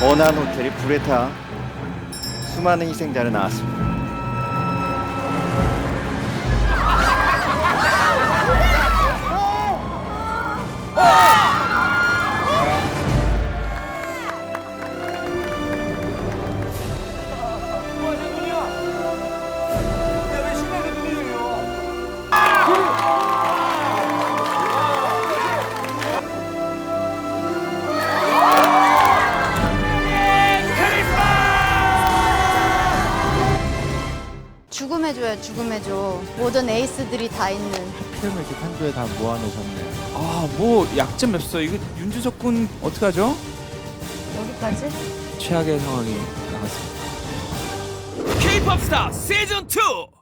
고난 호텔이 불에 타 수많은 희생자를 낳았습니다. 죽음해줘요, 죽음해줘. 모든 에이스들이 다 있는. 필름을 이렇게 판도에 다 모아놓으셨네. 아, 뭐 약점 없어. 이거 윤주석 군 어떡하죠? 여기까지? 최악의 상황이 나왔습니다. K-pop 스타 시즌 2.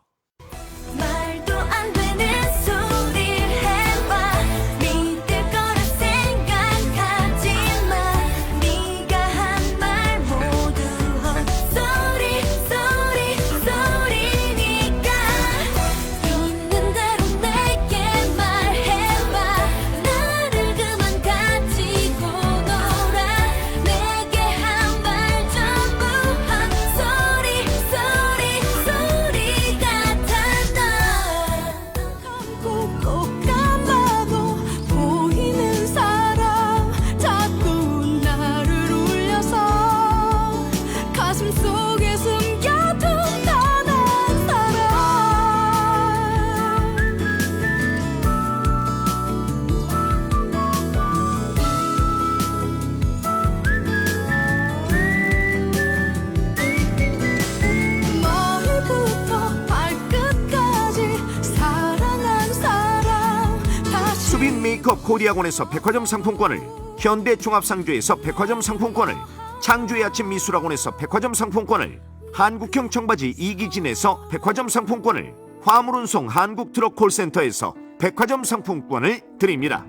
빈 메이크업 코리아곤에서 백화점 상품권을 현대 종합상조에서 백화점 상품권을 창조의 아침 미술학원에서 백화점 상품권을 한국형 청바지 이기진에서 백화점 상품권을 화물운송 한국트럭 콜센터에서 백화점 상품권을 드립니다.